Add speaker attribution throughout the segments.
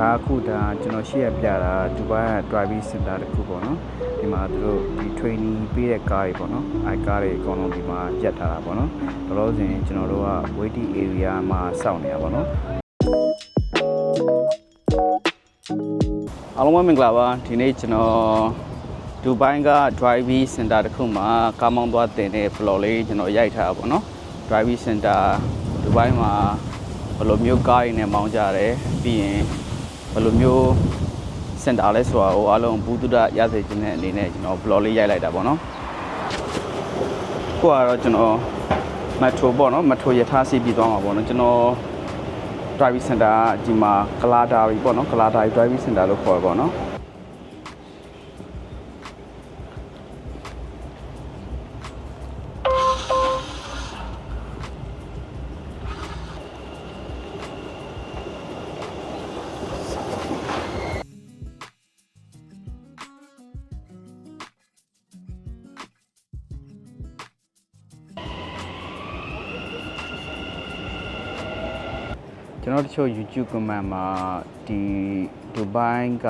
Speaker 1: ဒါအခုဒါကျွန်တော်ရှေ့ရပြတာဒူဘိုင်းက driving center တစ်ခုပေါ့နော်ဒီမှာသူတို့ဒီ training ပေးတဲ့ကားတွေပေါ့နော်အဲကားတွေအကုန်လုံးဒီမှာပြတ်ထားတာပေါ့နော်ဘလို့ဆိုရင်ကျွန်တော်တို့က waiting area မှာစောင့်နေရပါတော့အားလုံးပဲမင်္ဂလာပါဒီနေ့ကျွန်တော်ဒူဘိုင်းက driving center တစ်ခုမှာကားမောင်းသွားတင်တဲ့ vlog လေးကျွန်တော်ရိုက်ထားတာပေါ့နော် driving center ဒူဘိုင်းမှာဘယ်လိုမျိုးကားတွေနဲ့မောင်းကြတယ်ပြီးရင် ဘယ်လိုမျိုးစင်တာလဲဆိုတာကိုအားလုံးဘူးတုဒရစေခြင်းတဲ့အနေနဲ့ကျွန်တော် vlog လေးရိုက်လိုက်တာပေါ့နော်ကိုကတော့ကျွန်တော် metro ပေါ့နော် metro ရထားစီးပြီးသွားမှာပေါ့နော်ကျွန်တော် driving center ကဒီမှာကလာဒါရီပေါ့နော်ကလာဒါရီ driving center လို့ခေါ်ရပေါ့နော် ကျွန်တော်တချို့ YouTube comment မှာဒီဒူဘိုင်းက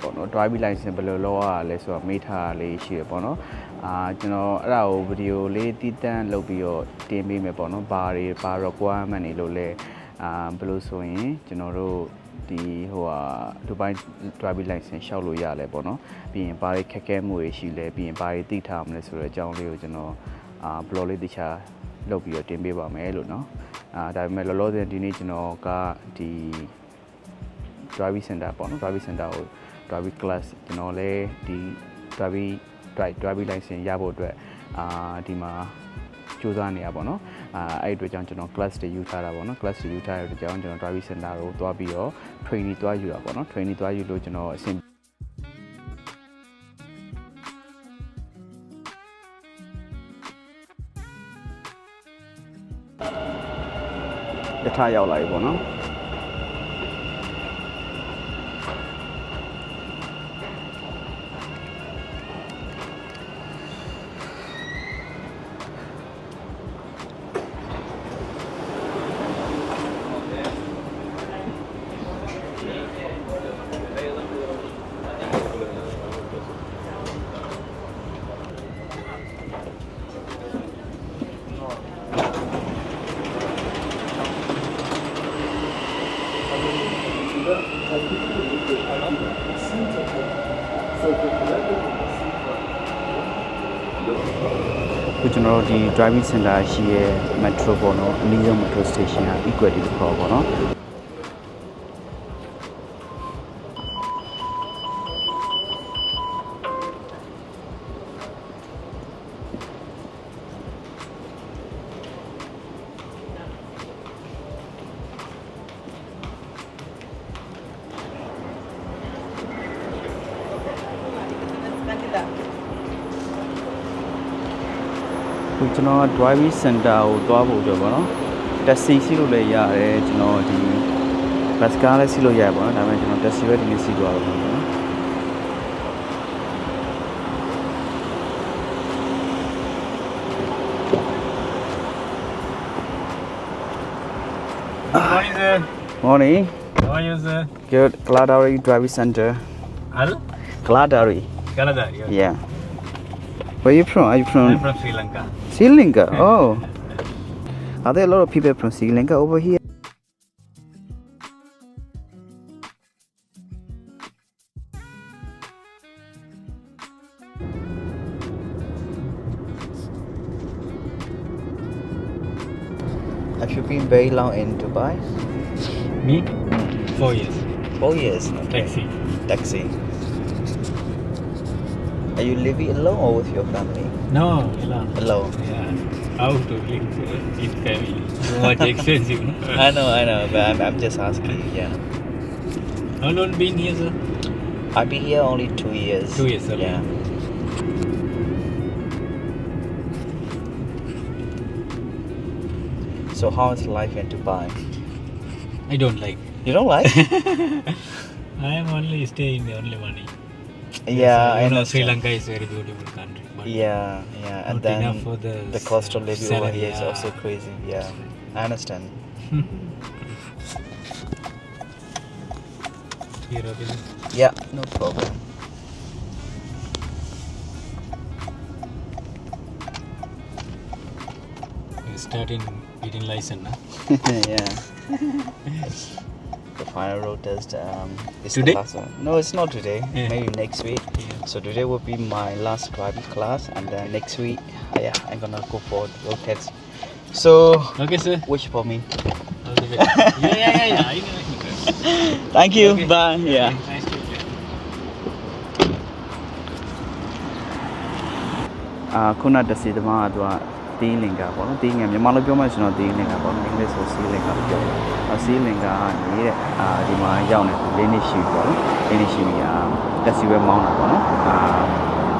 Speaker 1: ပေါ့နော် driving license ဘယ်လိုလုပ်ရလဲဆိုတော့မေးထားတာလေးရှိရပေါ့နော်အာကျွန်တော်အဲ့ဒါကိုဗီဒီယိုလေးတည်တန်းလုပ်ပြီးတော့တင်ပေးမယ်ပေါ့နော်ဘာတွေဘာ requirement တွေလို့လဲအာဘယ်လိုဆိုရင်ကျွန်တော်တို့ဒီဟိုဟာဒူဘိုင်း driving license ရှောက်လို့ရလဲပေါ့နော်ပြီးရင်ဘာတွေခက်ခဲမှုတွေရှိလဲပြီးရင်ဘာတွေသိထားမလဲဆိုတော့အကြောင်းလေးကိုကျွန်တော်အာ blog လေးတခြား လုပ်ပြီးတော့တင်ပေးပါမယ်လို့เนาะအာဒါပေမဲ့လောလောဆယ်ဒီနေ့ကျွန်တော်ကဒီ driving center ပေါ့နော် driving center ကို driving class ကျွန်တော်လည်းဒီ driving drive driving license ရဖို့အတွက်အာဒီမှာစူးစမ်းနေရပါတော့အာအဲ့ဒီအတွက်ကြောင့်ကျွန်တော် class တွေယူထားတာပေါ့နော် class တွေယူထားတဲ့အတွက်ကြောင့်ကျွန်တော် driving center ကိုသွားပြီးတော့ training သွားယူတာပေါ့နော် training သွားယူလို့ကျွန်တော်အဆင် ယထာရောက်လာပြီပေါ့နော် ခုကျွန်တော်တို့ဒီ driving center ရှိရဲ့ metro ပေါ့နော်အနည်းဆုံး metro station က equity လို့ခေါ်ပါတော့နော် ကျွန်တော်က driving center ကိုသွားဖို့အတွက်ပေါ့နော် taxi စီးလို့လည်းရတယ်ကျွန်တော်ဒီ bus ကားလည်းစီးလို့ရတယ်ပေါ့နော်ဒါပေမဲ့ကျွန်တော် taxi ပဲဒီနေ့စီးသွားတော့ပေါ့နော်
Speaker 2: Good morning, sir.
Speaker 1: morning
Speaker 2: How are you, sir?
Speaker 1: good Gladari driving center
Speaker 2: Al?
Speaker 1: Gladari
Speaker 2: Canada. Yeah.
Speaker 1: yeah where are you from are you
Speaker 2: I'm
Speaker 1: from
Speaker 2: from Sri Lanka.
Speaker 1: Sri Lanka hmm. oh are there a lot of people from Sri Lanka over here Have you been very long in Dubai?
Speaker 2: Me? Four years.
Speaker 1: Four years.
Speaker 2: Taxi.
Speaker 1: Taxi. Are you living alone or with your family?
Speaker 2: No, alone.
Speaker 1: Alone.
Speaker 2: How to live sir, in family? So much expensive. no?
Speaker 1: I know, I know, but I'm, I'm just asking. Yeah.
Speaker 2: How long been here, sir?
Speaker 1: I've been here only two years.
Speaker 2: Two years, okay.
Speaker 1: Yeah. So how is life in Dubai?
Speaker 2: I don't like.
Speaker 1: You don't like?
Speaker 2: I am only stay in the only money.
Speaker 1: Yeah, I
Speaker 2: you know. Sri Lanka is very beautiful country. But
Speaker 1: Yeah, yeah, and then
Speaker 2: for the,
Speaker 1: the cost of living over here is also crazy. Yeah, I understand. Yeah, no problem.
Speaker 2: You starting eating license, na?
Speaker 1: yeah. the final road test um, is
Speaker 2: today?
Speaker 1: the last one. No, it's not today.
Speaker 2: Yeah.
Speaker 1: Maybe next week.
Speaker 2: Yeah.
Speaker 1: So today will be my last driving class, and then next week, uh, yeah, I'm gonna go for road test. So
Speaker 2: okay, sir.
Speaker 1: Wish for me.
Speaker 2: yeah, yeah, yeah, yeah.
Speaker 1: Thank you.
Speaker 2: Okay.
Speaker 1: Bye. Yeah. Okay.
Speaker 2: Nice to meet you.
Speaker 1: Uh, တီးလင်ကပေါ့နော်တီးငယ်မြန်မာလိုပြောမှဆိုတော့တီးလင်ကပေါ့နော်အင်္ဂလိပ်ဆိုစီးလင်ကလို့ပြောတယ်။အစီးလင်ကနေတဲ့အာဒီမှာရောက်နေသူလေးနှစ်ရှိပြီပေါ့နော်။လေးနှစ်ရှိပြီအာတက်စီပဲမောင်းတာပေါ့နော်။အာ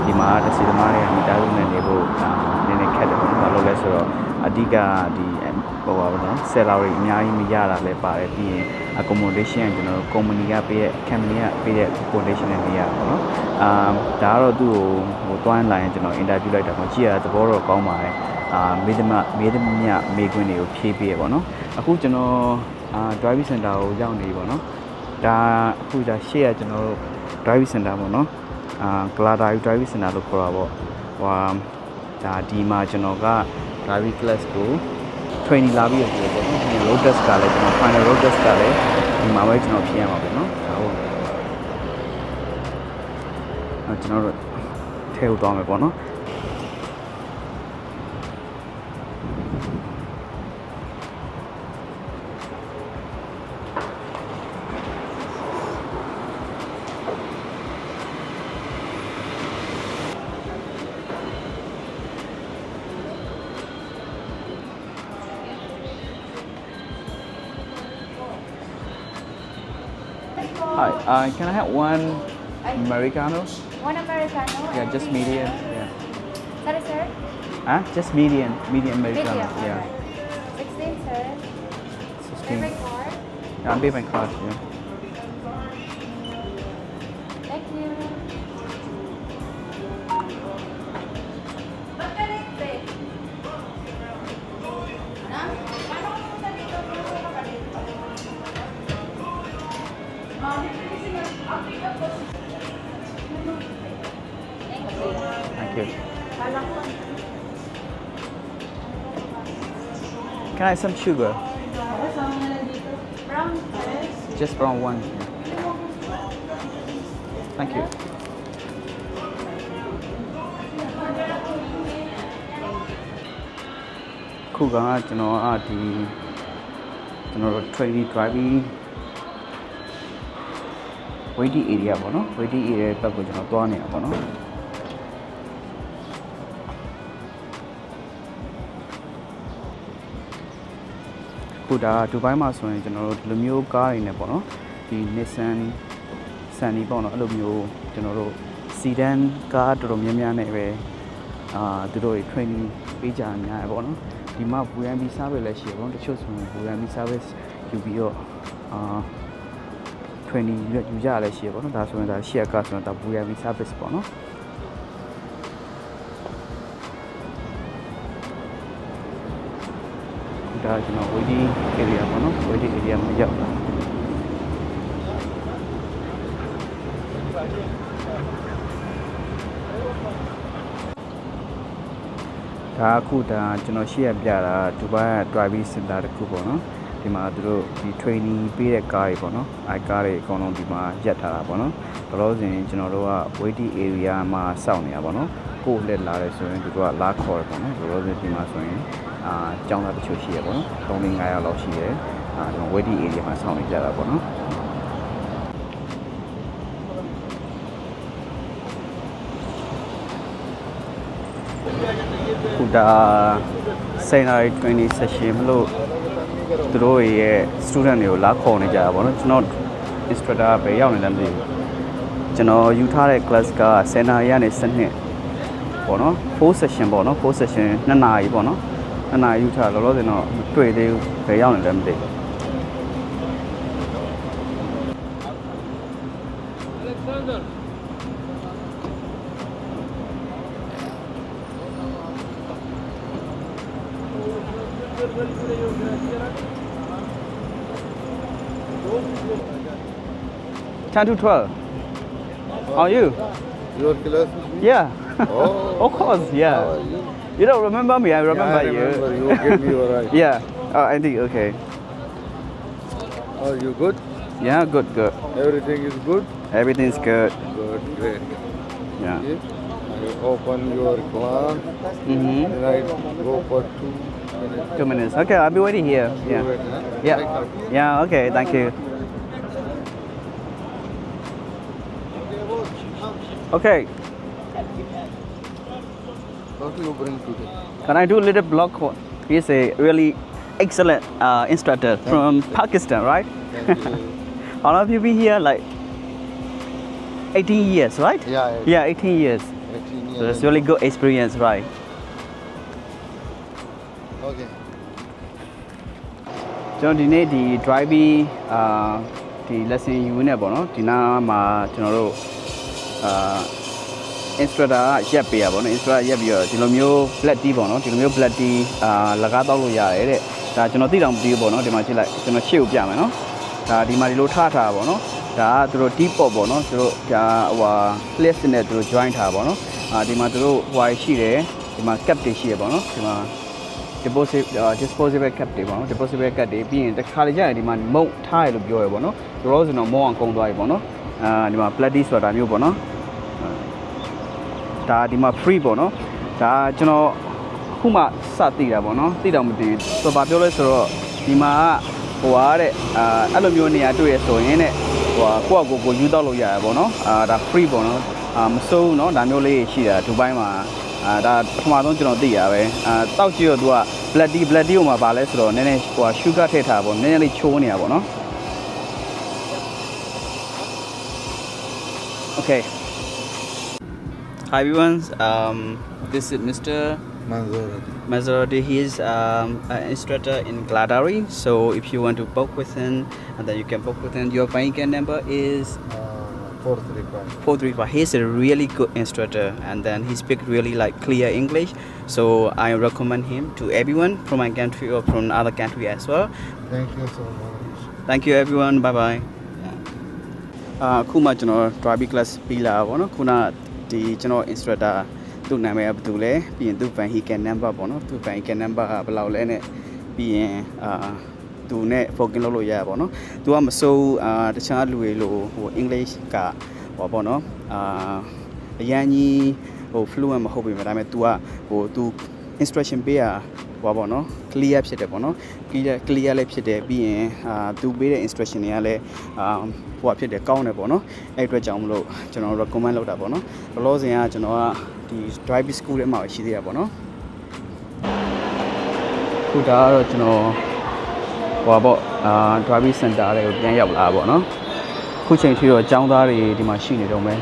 Speaker 1: ဒီမှာတက်စီသမားတွေကမိသားစုနဲ့နေဖို့အာနည်းနည်းခက်တယ်ပေါ့နော်။ဘာလို့လဲဆိုတော့အဓိကဒီဟိုပါဘောနော်ဆယ်လာရီအများကြီးမရတာလည်းပါတယ်ပြီးရင် accommodation ကကျွန်တော်တို့ company ကပေးတဲ့ company ကပေးတဲ့ accommodation နဲ့နေရပါတော့။အာဒါကတော့သူ့ကိုဟိုတွန်းလာရင်ကျွန်တော် interview လိုက်တာပေါ့ကြည့်ရတာသဘောတော့ကောင်းပါတယ်။ အာမေးသမမေးသမမြမေးခွန်းတွေကိုဖြေးပေးရပါတော့။အခုကျွန်တော်အာ driving center ကိုရောက်နေပြီပေါ့နော်။ဒါအခုဒါရှေ့ကကျွန်တော်တို့ driving center ပေါ့နော်။အာ Glada driving center လို့ခေါ်တာပေါ့။ဟိုဒါဒီမှာကျွန်တော်က driving class ကို training လာပြီးရပြီပေါ့နော်ဒီ road test ကလည်းကျွန်တော် final road test ကလည်းဒီမှာပဲကျွန်တော်ပြင်ရမှာပေါ့နော်ဒါဟုတ်အဲကျွန်တော်တို့ထဲကိုသွားမယ်ပေါ့နော် Hi uh, can I have one Americano
Speaker 3: One Americano.
Speaker 1: yeah just medium yeah
Speaker 3: Sorry, sir.
Speaker 1: huh just medium medium Americano
Speaker 3: Medium.
Speaker 1: yeah
Speaker 3: alright. 16, sir.
Speaker 1: 16
Speaker 3: Perfect card.
Speaker 1: yeah, pay my card yeah can I have some sugar
Speaker 3: Brown, sir.
Speaker 1: just brown one thank you ခုကကျွန်တော်အဒီကျွန်တော်တို့ training driving waiting area ပေါ့နော် waiting area ဘက်ကိုကျွန်တော်သွားနေတာပေါ့နော် ခုဒါဒူဘိုင်းမှာဆိုရင်ကျွန်တော်တို့ဒီလိုမျိုးကားတွေနဲ့ပေါ့နော်ဒီ Nissan Sunny ပေါ့နော်အဲ့လိုမျိုးကျွန်တော်တို့ sedan ကားတော်တော်များများနဲ့ပဲအာသူတို့တွေ training ပေးကြအများရပေါ့နော်ဒီမှာ VMB service လည်းရှိရပေါ့နော်တချို့ဆိုရင် VMB service ယူပြီးတော့အာ training ယူယူကြရလည်းရှိရပေါ့နော်ဒါဆိုရင်ဒါ share ကားဆိုရင်ဒါ VMB service ပေါ့နော် ဒါကျွန်တော် waiting area ပေါ့နော် waiting area မှာရောက်လာဒါအခုဒါကျွန်တော်ရှေ့ရပြတာဒူဘိုင်းက driving center တခုပေါ့နော်ဒီမှာသူတို့ဒီ training ပေးတဲ့ကားတွေပေါ့နော်အဲကားတွေအကုန်လုံးဒီမှာရက်ထားတာပေါ့နော်ဘလို့ဆိုရင်ကျွန်တော်တို့က waiting area မှာစောင့်နေတာပေါ့နော်ကိုယ်လက်လာတယ်ဆိုရင်သူတို့ကလာခေါ်တယ်ပေါ့နော်ဘလို့ဆိုရင်ဒီမှာဆိုရင် အာကျောင်းသားတချို့ရှိရပေါ့နော်3 5ယောက်လောက်ရှိတယ်အာကျွန်တော် waiting area မှာစောင့်နေကြတာပေါ့နော်ခုဒါစိန်နာရီ training session မလို့သူတို့ရဲ့ student တွေကိုလာခေါ်နေကြတာပေါ့နော်ကျွန်တော် instructor ပဲရောက်နေတယ်မသိဘူးကျွန်တော်ယူထားတဲ့ class က10နာရီကနေ12ပေါ့နော်4 session ပေါ့နော်4 session 2နာရီပေါ့နော် 2နာရီယူထားလောလောဆယ်တော့မတွေ့သေးဘူးပဲရောက်နေတယ်မသိဘူးခ10 to 12. How are you?
Speaker 4: Your class?
Speaker 1: Yeah.
Speaker 4: Oh.
Speaker 1: Of course,
Speaker 4: How
Speaker 1: yeah.
Speaker 4: are you?
Speaker 1: You don't remember me, I remember,
Speaker 4: yeah, I remember
Speaker 1: you.
Speaker 4: you. You are right.
Speaker 1: yeah. Oh, I think, okay.
Speaker 4: Are you good?
Speaker 1: Yeah, good, good.
Speaker 4: Everything is good?
Speaker 1: Everything's good.
Speaker 4: Good, great.
Speaker 1: Yeah.
Speaker 4: Okay. I open your glass.
Speaker 1: Mm-hmm.
Speaker 4: and I go for two minutes.
Speaker 1: Two minutes. Okay, I'll be waiting here.
Speaker 4: You
Speaker 1: Yeah.
Speaker 4: wait, huh?
Speaker 1: Yeah. Yeah, okay, thank you. Okay,
Speaker 4: What do you bring today?
Speaker 1: can I do a little blog? co- He's a really excellent uh, instructor from Pakistan, right?
Speaker 4: Thank you.
Speaker 1: How long have you been here? Like 18 years, right?
Speaker 4: yeah,
Speaker 1: Yeah, 18 years.
Speaker 4: 18
Speaker 1: So
Speaker 4: years.
Speaker 1: it's really good experience, right?
Speaker 4: Okay.
Speaker 1: ကျွန်တော်ဒီနေ့ဒီ driving အာဒီ lesson ယူနေပေါ့နော်ဒီနားမှာကျွန်တော်တို့အာ instructor ကရက်ပေးရပါတော့ instructor ရက်ပြီးတော့ဒီလိုမျိုး black tea ပေါ့နော်ဒီလိုမျိုး black tea အာလကားတောက်လို့ရတယ်တဲ့ဒါကျွန်တော်သိတောင်မသိဘူးပေါ့နော်ဒီမှာကြည့်လိုက်ကျွန်တော်ရှေ့ကိုပြမယ်နော်ဒါဒီမှာဒီလိုထားထားပါပေါ့နော်ဒါကသူတို့ deep pot ပေါ့နော်သူတို့ဒါဟိုဟာ list နဲ့သူတို့ join ထားပါပေါ့နော်အာဒီမှာသူတို့ဟိုဟာရှိတယ်ဒီမှာ cap တွေရှိရပေါ့နော်ဒီမှာ deposit uh, disposable cap တွေပေါ့နော် disposable cap တွေပြီးရင်တစ်ခါလေကြာရင်ဒီမှာမုံထားရလို့ပြောရပေါ့နော်တို့ရောစင်တော့မုံအောင်ကုန်သွားပြီပေါ့နော်အာဒီမှာ plastic ဆိုတာမျိုးပေါ့နော် ဒါဒီမှာ free ပေါ့နော်ဒါကျွန်တော်ခုမှစသိတာပေါ့နော်သိတော့မသိဘူးဆိုတော့ဗာပြောလဲဆိုတော့ဒီမှာကဟိုဟာတဲ့အာအဲ့လိုမျိုးနေရာတွေ့ရဆိုရင်တဲ့ဟိုဟာကိုယ့်အကိုကိုယူတော့လို့ရရပေါ့နော်အာဒါ free ပေါ့နော်အာမစိုးနော်ဒါမျိုးလေးရှိတာဒူဘိုင်းမှာအာဒါပထမဆုံးကျွန်တော်သိရပဲအာတောက်ကြည့်တော့သူက black tea black tea ကိုမှာဗာလဲဆိုတော့နည်းနည်းဟိုဟာ sugar ထည့်ထားပေါ့နည်းနည်းလေးချိုးနေတာပေါ့နော် okay Hi everyone um this is Mr.
Speaker 4: Manzoor.
Speaker 1: Mazarodi he is um, an instructor in Gladari so if you want to book with him and then you can book with him your bank number is
Speaker 4: Uh, 435.
Speaker 1: 435 he's a really good instructor and then he speaks really like clear english so i recommend him to everyone from my country or from other country as well
Speaker 4: Thank you so much.
Speaker 1: thank you everyone bye bye အခုမှကျွန်တော် driving class ပြီးလာပါဘောနော်ခုန ဒီကျွန်တော် instructor သူ့နာမည်ကဘယ်သူလဲပြီးရင်သူ့ vehicle number ပေါ့နော်သူ့ vehicle number ကဘယ်လောက်လဲနဲ့ပြီးရင်အာသူနဲ့ focus လုပ်လို့ရရပါဘောနော်သူကမစိုးဘူးအာတခြားလူတွေလို့ဟို english ကဟောပေါ့နော်အာအရန်ကြီးဟို fluent မဟုတ်ပေမဲ့ဒါပေမဲ့ तू ကဟို तू instruction ပေးရဟောပေါ့နော် clear ဖြစ်တယ်ပေါ့နော် clear clear လည်းဖြစ်တယ်ပြီးရင်အာ तू ပေးတဲ့ instruction တွေကလည်းအာဟိုဖြစ်တယ်ကောင်းတယ်ပေါ့နော်အဲ့အတွက်ကြောင့်မလို့ကျွန်တော် recommend လုပ်တာပေါ့နော်ဘလောစင်ကကျွန်တော်ကဒီ driving school ထဲမှာပဲရှိသေးတာပေါ့နော်ခုဒါကတော့ကျွန်တော်ဟိုပါပေါ့အာ driving center တွေကိုပြန်ရောက်လာပါပေါ့နော်ခုချိန်ထိတော့အကြောင်းသားတွေဒီမှာရှိနေတော့မယ်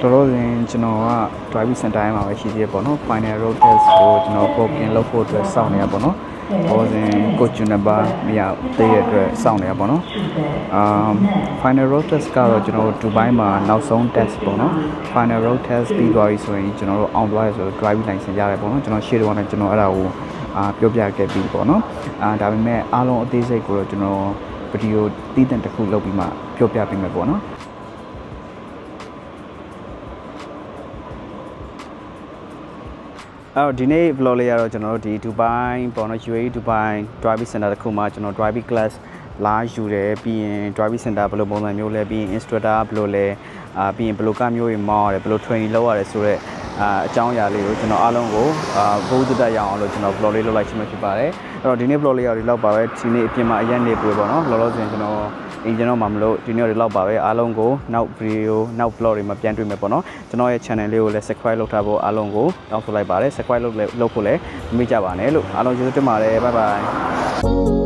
Speaker 1: တော်တော်စင်ကျွန်တော်က driving center ထဲမှာပဲရှိသေးတယ်ပေါ့နော် final road test ကိုကျွန်တော် booking လုပ်ဖို့အတွက်စောင့်နေရပေါ့နော်ဘောစင်ကိုကျွန်းနဘာမရသေးတဲ့အတွက်စောင့်နေရပေါ့နော်အာ final road test ကတော့ကျွန်တော်တို့ဒူဘိုင်းမှာနောက်ဆုံး test ပေါ့နော် final road test ပြီးသွားပြီဆိုရင်ကျွန်တော်တို့အောင်သွားရဆိုတော့ driving license ရတယ်ပေါ့နော်ကျွန်တော်ရှေ့တော့လည်းကျွန်တော်အဲ့ဒါကိုအာပြောပြခဲ့ပြီးပေါ့နော်အာဒါပေမဲ့အားလုံးအသေးစိတ်ကိုတော့ကျွန်တော်ဗီဒီယိုတည်တံတစ်ခုလုပ်ပြီးမှပြောပြပေးမယ်ပေါ့နော် အဲ့တော့ဒီနေ့ vlog လေးကတော့ကျွန်တော်တို့ဒီ Dubai ပေါ့နော် UAE Dubai driving center တစ်ခုမှာကျွန်တော် driving class လာယူတယ်ပြီးရင် driving center ဘယ်လိုပုံစံမျိုးလဲပြီးရင် instructor ဘယ်လိုလဲအာပြီးရင်ဘယ်လိုကမျိုးတွေမောင်းရတယ်ဘယ်လို training လုပ်ရတယ်ဆိုတော့အာအကြောင်းအရာလေးကိုကျွန်တော်အားလုံးကိုအာဘိုးသက်ရအောင်လို့ကျွန်တော် vlog လေးလုပ်လိုက်ခြင်းဖြစ်ပါတယ်အဲ့တော့ဒီနေ့ vlog လေးကတော့ဒီလောက်ပါပဲဒီနေ့အပြင်မှာအရက်နေပွေပေါ့နော်လောလောဆယ်ကျွန်တော် အင်ဂျင်တော့မှမလို့ဒီနေ့တော့ဒီလောက်ပါပဲအားလုံးကိုနောက် video နောက် vlog တွေမှာပြန်တွေ့မယ်ပေါ့နော်ကျွန်တော်ရဲ့ channel လေးကိုလည်း subscribe လုပ်ထားဖို့အားလုံးကိုတောင်းဆိုလိုက်ပါတယ် subscribe လုပ်လုပ်ဖို့လည်းမမေ့ကြပါနဲ့လို့အားလုံးကျေးဇူးတင်ပါတယ် bye bye